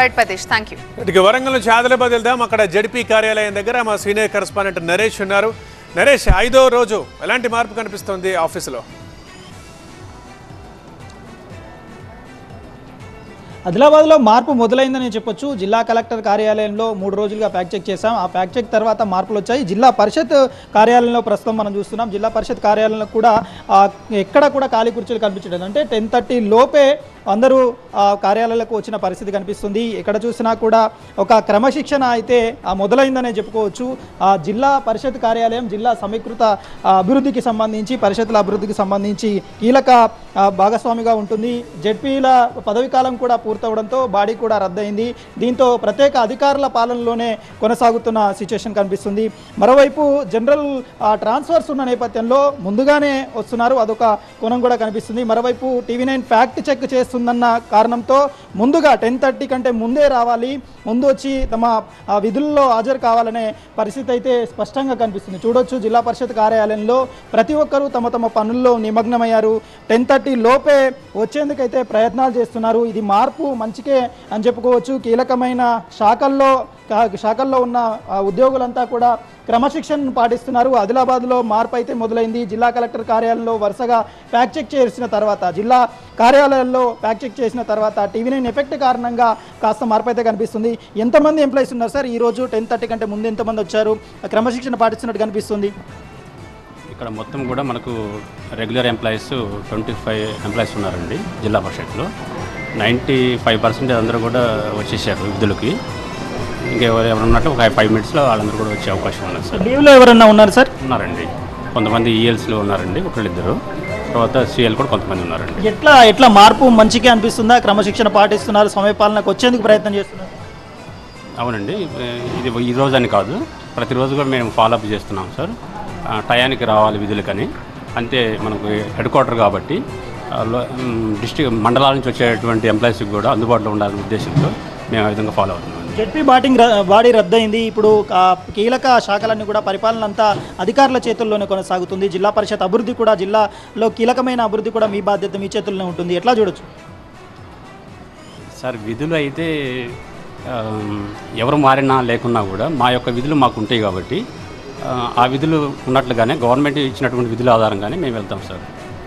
Right Pratish thank you ఇటుకి వరంగల్ నుంచి ఆదిలాబాద్ వెళ్దాం. అక్కడ జడిపి కార్యాలయం దగ్గర మా సీనియర్ కరెస్పాండెంట్ నరేష్ ఉన్నారు. నరేష్ ఐదో రోజు ఎలాంటి మార్పు కనిపిస్తుంది ఆఫీసులో? ఆదిలాబాద్లో మార్పు మొదలైందని చెప్పొచ్చు. జిల్లా కలెక్టర్ కార్యాలయంలో మూడు రోజులుగా ఫ్యాక్ట్ చెక్ చేశాం. ఆ ఫ్యాక్ట్ చెక్ తర్వాత మార్పులు వచ్చాయి. జిల్లా పరిషత్ కార్యాలయంలో ప్రస్తుతం మనం చూస్తున్నాం. జిల్లా పరిషత్ కార్యాలయంలో కూడా ఎక్కడ కూడా ఖాళీ కుర్చీలు కనిపించలేదు. అంటే టెన్ థర్టీ లోపే అందరూ కార్యాలయాలకు వచ్చిన పరిస్థితి కనిపిస్తుంది. ఎక్కడ చూసినా కూడా ఒక క్రమశిక్షణ అయితే మొదలైందనే చెప్పుకోవచ్చు. ఆ జిల్లా పరిషత్ కార్యాలయం జిల్లా సమీకృత అభివృద్ధికి సంబంధించి పరిషత్ల అభివృద్ధికి సంబంధించి కీలక భాగస్వామిగా ఉంటుంది. జెడ్పీల పదవీకాలం కూడా పూర్తవడంతో బాడీ కూడా రద్దయింది. దీంతో ప్రత్యేక అధికారుల పాలనలోనే కొనసాగుతున్న సిచ్యువేషన్ కనిపిస్తుంది. మరోవైపు జనరల్ ట్రాన్స్ఫర్స్ ఉన్న నేపథ్యంలో ముందుగానే వస్తున్నారు. అదొక కోణం కూడా కనిపిస్తుంది. మరోవైపు టీవీ నైన్ ఫ్యాక్ట్ చెక్ చేస్తుందన్న కారణంతో ముందుగా టెన్ థర్టీ కంటే ముందే రావాలి. ముందు వచ్చి తమ ఆ, విధుల్లో హాజరు కావాలనే పరిస్థితి అయితే స్పష్టంగా కనిపిస్తుంది. చూడొచ్చు జిల్లా పరిషత్ కార్యాలయంలో ప్రతి ఒక్కరూ తమ తమ పనుల్లో నిమగ్నమయ్యారు. టెన్ థర్టీ లోపే వచ్చేందుకైతే ప్రయత్నాలు చేస్తున్నారు. ఇది మార్పు మంచికే అని చెప్పుకోవచ్చు. కీలకమైన శాఖల్లో శాఖల్లో ఉన్న ఆ, ఉద్యోగులంతా కూడా క్రమశిక్షణను పాటిస్తున్నారు. ఆదిలాబాద్లో మార్పు అయితే మొదలైంది. జిల్లా కలెక్టర్ కార్యాలయంలో వరుసగా ఫ్యాక్ట్ చెక్ చేసిన తర్వాత జిల్లా కార్యాలయాల్లో ఫ్యాక్ట్ చెక్ చేసిన తర్వాత టీవీ నైన్ ఎఫెక్ట్ కారణంగా కాస్త మార్పు అయితే కనిపిస్తుంది. ఎంతమంది ఎంప్లాయీస్ ఉన్నారు సార్? ఈరోజు టెన్ థర్టీ కంటే ముందు ఎంతమంది వచ్చారు? క్రమశిక్షణ పాటిస్తున్నట్టు కనిపిస్తుంది. ఇక్కడ మొత్తం కూడా మనకు regular employees twenty five employees ఉన్నారండి. జిల్లా పరిషత్లో నైంటీ ఫైవ్ పర్సెంటేజ్ అందరూ కూడా వచ్చేసారు విధులకి ఇంకెవరు ఎవరు ఉన్నట్టు ఒక ఫైవ్ మినిట్స్లో వాళ్ళందరూ కూడా వచ్చే అవకాశం ఉన్నది సార్. లీవ్లో ఎవరన్నా ఉన్నారు సార్? ఉన్నారండి. కొంతమంది ఈఎల్స్లో ఉన్నారండి ఒకళ్ళిద్దరు. తర్వాత సిఎల్ కూడా కొంతమంది ఉన్నారండి. ఎట్లా ఎట్లా మార్పు మంచిగా అనిపిస్తుందా? క్రమశిక్షణ పాటిస్తున్నారు సమయపాలనకు వచ్చేందుకు ప్రయత్నం చేస్తున్నారు? అవునండి. ఇది ఈ రోజు అని కాదు. ప్రతిరోజు కూడా మేము ఫాలోఅప్ చేస్తున్నాం సార్. టయానికి రావాలి విధులకని. అంతే మనకు హెడ్ క్వార్టర్ కాబట్టి డిస్ట్రిక్ట్ మండలాల నుంచి వచ్చేటువంటి ఎంప్లాయీస్కి కూడా అందుబాటులో ఉండాలనే ఉద్దేశంతో మేము ఆ విధంగా ఫాలో అవుతున్నాం. జెడ్పీ బాటింగ్ ర- బాడీ రద్దయింది. ఇప్పుడు కీలక శాఖలన్నీ కూడా పరిపాలన అంతా అధికారుల చేతుల్లోనే కొనసాగుతుంది. జిల్లా పరిషత్ అభివృద్ధి కూడా జిల్లాలో కీలకమైన అభివృద్ధి కూడా మీ బాధ్యత మీ చేతుల్లోనే ఉంటుంది. ఎట్లా చూడొచ్చు? సార్ విధులు అయితే ఎవరు మారినా లేకున్నా కూడా మా యొక్క విధులు మాకు ఉంటాయి కాబట్టి ఆ విధులు ఉన్నట్లుగానే గవర్నమెంట్ ఇచ్చినటువంటి విధుల ఆధారంగానే మేము వెళ్తాం సార్.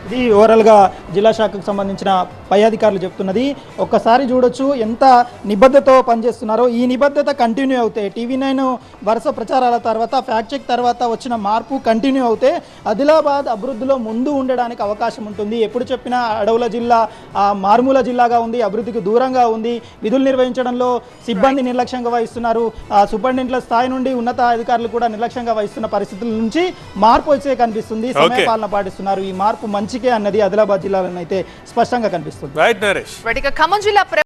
ఇది ఓవరాల్గా జిల్లా శాఖకు సంబంధించిన పై అధికారులు చెప్తున్నది. ఒక్కసారి చూడొచ్చు ఎంత నిబద్ధతతో పనిచేస్తున్నారో. ఈ నిబద్ధత కంటిన్యూ అవుతే టీవీ నైన్ వరుస ప్రచారాల తర్వాత ఫ్యాక్ట్ చెక్ తర్వాత వచ్చిన మార్పు కంటిన్యూ అవుతే ఆదిలాబాద్ అభివృద్ధిలో ముందు ఉండడానికి అవకాశం ఉంటుంది. ఎప్పుడు చెప్పినా అడవుల జిల్లా ఆ, మారుమూల జిల్లాగా ఉంది అభివృద్ధికి దూరంగా ఉంది. విధులు నిర్వహించడంలో సిబ్బంది నిర్లక్ష్యంగా వహిస్తున్నారు. ఆ, సూపరింటెండెంట్ల స్థాయి నుండి ఉన్నత అధికారులు కూడా నిర్లక్ష్యంగా వహిస్తున్న పరిస్థితుల నుంచి మార్పు వచ్చే కనిపిస్తుంది. సమయ పాలన పాటిస్తున్నారు. ఈ మార్పు మంచికే అన్నది ఆదిలాబాద్ జిల్లాలో అయితే స్పష్టంగా కనిపిస్తుంది. రైట్ నరేష్ రైట్ ఇక ఖమ్మం జిల్లా ప్ర-